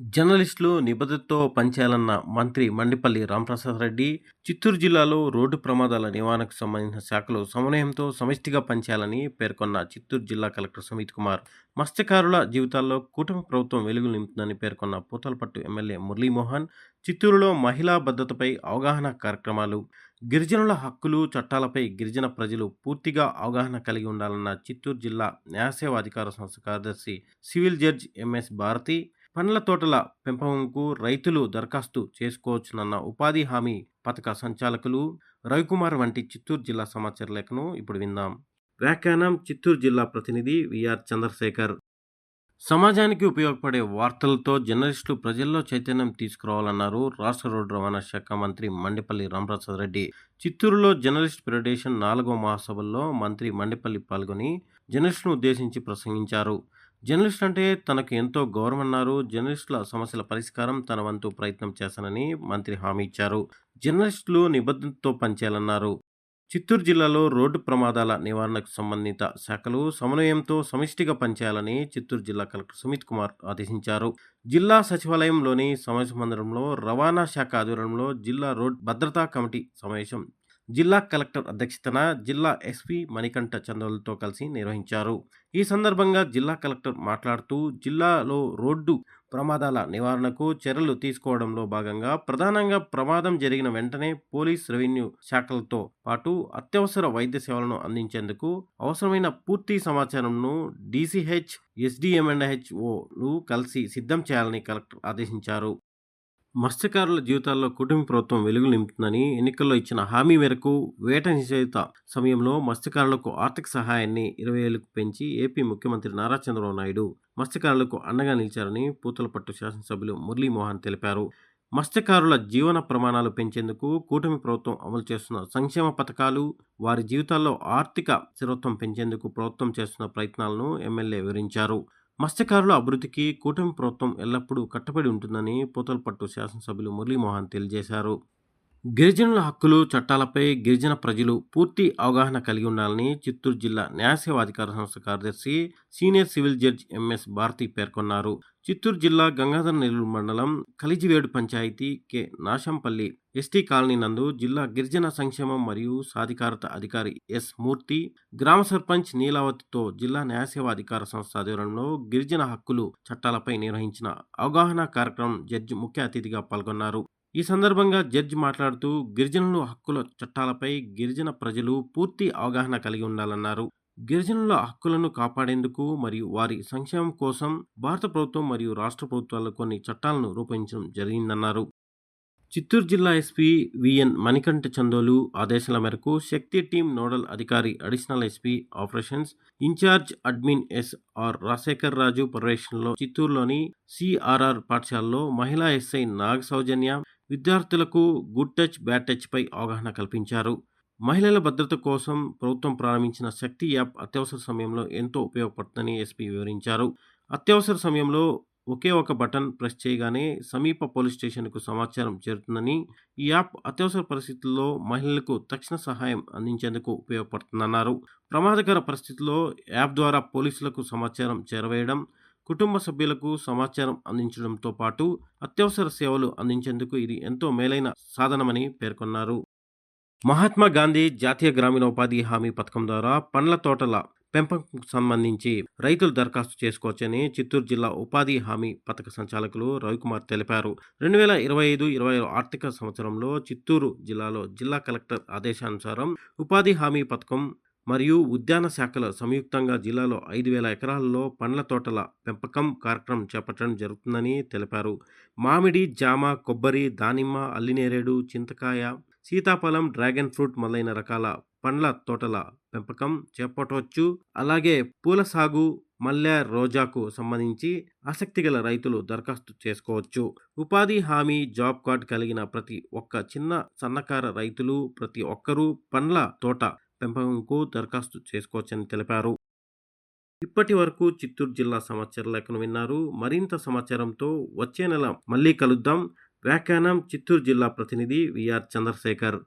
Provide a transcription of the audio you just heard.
జర్నలిస్టులు నిబద్ధతతో పనిచేయాలన్న మంత్రి మండిపల్లి రామప్రసాద్ రెడ్డి చిత్తూరు జిల్లాలో రోడ్డు ప్రమాదాల నివారణకు సంబంధించిన శాఖలు సమన్వయంతో సమిష్టిగా పనిచేయాలని పేర్కొన్న చిత్తూరు జిల్లా కలెక్టర్ సుమిత్ కుమార్ మత్స్యకారుల జీవితాల్లో కూటమి ప్రభుత్వం వెలుగులు నింపుతుందని పేర్కొన్న పూతలపట్టు ఎమ్మెల్యే మురళీమోహన్ చిత్తూరులో మహిళా భద్రతపై అవగాహన కార్యక్రమాలు గిరిజనుల హక్కులు చట్టాలపై గిరిజన ప్రజలు పూర్తిగా అవగాహన కలిగి ఉండాలన్న చిత్తూరు జిల్లా న్యాయసేవ అధికార సంస్థ కార్యదర్శి సివిల్ జడ్జ్ ఎంఎస్ భారతి పండ్ల తోటల పెంపకంకు రైతులు దరఖాస్తు చేసుకోవచ్చునన్న ఉపాధి హామీ పథక సంచాలకులు రవికుమార్ వంటి చిత్తూరు జిల్లా సమాచార లేఖను ఇప్పుడు విందాం. వ్యాఖ్యానం చిత్తూరు జిల్లా ప్రతినిధి విఆర్ చంద్రశేఖర్. సమాజానికి ఉపయోగపడే వార్తలతో జర్నలిస్టులు ప్రజల్లో చైతన్యం తీసుకురావాలన్నారు రాష్ట్ర రోడ్డు రవాణా శాఖ మంత్రి మండిపల్లి రామప్రసాద్ రెడ్డి. చిత్తూరులో జర్నలిస్ట్ ఫెడరేషన్ నాలుగో మహాసభల్లో మంత్రి మండిపల్లి పాల్గొని జర్నలిస్టును ఉద్దేశించి ప్రసంగించారు. జర్నలిస్ట్ అంటే తనకు ఎంతో గౌరవం అన్నారు జర్నలిస్టుల సమస్యల పరిష్కారం తన వంతు ప్రయత్నం చేశానని మంత్రి హామీ ఇచ్చారు. జర్నలిస్టులు నిబద్ధతతో పనిచేయాలన్నారు. చిత్తూరు జిల్లాలో రోడ్డు ప్రమాదాల నివారణకు సంబంధిత శాఖలు సమన్వయంతో సమిష్టిగా పనిచేయాలని చిత్తూరు జిల్లా కలెక్టర్ సుమిత్ కుమార్ ఆదేశించారు. జిల్లా సచివాలయంలోని సమావేశ మందిరంలో రవాణా శాఖ ఆధ్వర్యంలో జిల్లా రోడ్ భద్రతా కమిటీ సమావేశం జిల్లా కలెక్టర్ అధ్యక్షతన జిల్లా ఎస్పీ మణికంఠ చంద్రులతో కలిసి నిర్వహించారు. ఈ సందర్భంగా జిల్లా కలెక్టర్ మాట్లాడుతూ జిల్లాలో రోడ్డు ప్రమాదాల నివారణకు చర్యలు తీసుకోవడంలో భాగంగా ప్రధానంగా ప్రమాదం జరిగిన వెంటనే పోలీస్ రెవెన్యూ శాఖలతో పాటు అత్యవసర వైద్య సేవలను అందించేందుకు అవసరమైన పూర్తి సమాచారంను డీసీహెచ్ ఎస్డిఎంఎన్హెచ్ఓలు కలిసి సిద్ధం చేయాలని కలెక్టర్ ఆదేశించారు. మత్స్యకారుల జీవితాల్లో కుటుంబ ప్రభుత్వం వెలుగు నింపుతుందని ఎన్నికల్లో ఇచ్చిన హామీ మేరకు వేట నిషేధిత సమయంలో మత్స్యకారులకు ఆర్థిక సహాయాన్ని ఇరవై ఏళ్ళకు పెంచి ఏపీ ముఖ్యమంత్రి నారా చంద్రబాబు నాయుడు మత్స్యకారులకు అండగా నిలిచారని పూతలపట్టు శాసనసభ్యులు మురళీమోహన్ తెలిపారు. మత్స్యకారుల జీవన ప్రమాణాలు పెంచేందుకు కూటమి ప్రభుత్వం అమలు చేస్తున్న సంక్షేమ పథకాలు వారి జీవితాల్లో ఆర్థిక స్థిరత్వం పెంచేందుకు ప్రభుత్వం చేస్తున్న ప్రయత్నాలను ఎమ్మెల్యే వివరించారు. మత్స్యకారుల అభివృద్ధికి కూటమి ప్రభుత్వం ఎల్లప్పుడూ కట్టుబడి ఉంటుందని పూతలపట్టు శాసనసభ్యులు మురళీమోహన్ తెలియజేశారు. గిరిజనుల హక్కులు చట్టాలపై గిరిజన ప్రజలు పూర్తి అవగాహన కలిగి ఉండాలని చిత్తూరు జిల్లా న్యాయసేవాధికార సంస్థ కార్యదర్శి senior civil judge MS Bharathi పేర్కొన్నారు. చిత్తూరు జిల్లా గంగాధర నెల్లూరు మండలం Kalijivedu panchayat K. Nasampalli ST colony నందు జిల్లా గిరిజన సంక్షేమం మరియు సాధికారత అధికారి ఎస్. మూర్తి గ్రామ సర్పంచ్ నీలావతితో జిల్లా న్యాయసేవ అధికార సంస్థ ఆధ్వర్యంలో గిరిజన హక్కులు చట్టాలపై నిర్వహించిన అవగాహన కార్యక్రమం జడ్జి ముఖ్య అతిథిగా పాల్గొన్నారు. ఈ సందర్భంగా జడ్జి మాట్లాడుతూ గిరిజనుల హక్కుల చట్టాలపై గిరిజన ప్రజలు పూర్తి అవగాహన కలిగి ఉండాలన్నారు. గిరిజనుల హక్కులను కాపాడేందుకు మరియు వారి సంక్షేమం కోసం భారత ప్రభుత్వం మరియు రాష్ట్ర ప్రభుత్వాలు కొన్ని చట్టాలను రూపొందించడం జరిగిందన్నారు. చిత్తూరు జిల్లా ఎస్పీ విఎన్ మణికంఠ చందోలు ఆదేశాల మేరకు శక్తి టీం నోడల్ అధికారి additional SP operations incharge admin S R Rajasekhar Raju పర్యవేక్షణలో చిత్తూరులోని సిఆర్ఆర్ పాఠశాలలో మహిళా ఎస్ఐ నాగ సౌజన్య విద్యార్థులకు గుడ్ టచ్ బ్యాడ్ టచ్ పై అవగాహన కల్పించారు. మహిళల భద్రత కోసం ప్రభుత్వం ప్రారంభించిన శక్తి యాప్ అత్యవసర సమయంలో ఎంతో ఉపయోగపడుతుందని ఎస్పీ వివరించారు. అత్యవసర సమయంలో ఒకే ఒక బటన్ ప్రెస్ చేయగానే సమీప పోలీస్ స్టేషన్కు సమాచారం చేరుతుందని ఈ యాప్ అత్యవసర పరిస్థితుల్లో మహిళలకు తక్షణ సహాయం అందించేందుకు ఉపయోగపడుతుందన్నారు. ప్రమాదకర పరిస్థితుల్లో యాప్ ద్వారా పోలీసులకు సమాచారం చేరవేయడం కుటుంబ సభ్యులకు సమాచారం అందించడంతో పాటు అత్యవసర సేవలు అందించేందుకు ఇది ఎంతో మేలైన సాధనమని పేర్కొన్నారు. మహాత్మా గాంధీ జాతీయ గ్రామీణ ఉపాధి హామీ పథకం ద్వారా పండ్ల తోటల పెంపకంకు సంబంధించి రైతులు దరఖాస్తు చేసుకోవచ్చని చిత్తూరు జిల్లా ఉపాధి హామీ పథక సంచాలకులు రవికుమార్ తెలిపారు. రెండు వేల ఇరవై ఐదు ఇరవై ఆరు ఆర్థిక సంవత్సరంలో చిత్తూరు జిల్లాలో జిల్లా కలెక్టర్ ఆదేశానుసారం ఉపాధి హామీ పథకం మరియు ఉద్యాన శాఖల సంయుక్తంగా జిల్లాలో ఐదు వేల ఎకరాలలో పండ్ల తోటల పెంపకం కార్యక్రమం చేపట్టడం జరుగుతుందని తెలిపారు. మామిడి జామ కొబ్బరి దానిమ్మ అల్లినేరేడు చింతకాయ సీతాఫలం డ్రాగన్ ఫ్రూట్ మొదలైన రకాల పండ్ల తోటల పెంపకం చేపట్టవచ్చు. అలాగే పూల సాగు మల్లె రోజాకు సంబంధించి ఆసక్తి గల రైతులు దరఖాస్తు చేసుకోవచ్చు. ఉపాధి హామీ జాబ్ కార్డ్ కలిగిన ప్రతి ఒక్క చిన్న సన్నకార రైతులు ప్రతి ఒక్కరూ పండ్ల తోట పెంపకంకు దరఖాస్తు చేసుకోవచ్చని తెలిపారు. ఇప్పటి వరకు చిత్తూరు జిల్లా సమాచార లేఖను విన్నారు. మరింత సమాచారంతో వచ్చే నెల మళ్ళీ కలుద్దాం. వ్యాఖ్యానం చిత్తూరు జిల్లా ప్రతినిధి విఆర్ చంద్రశేఖర్.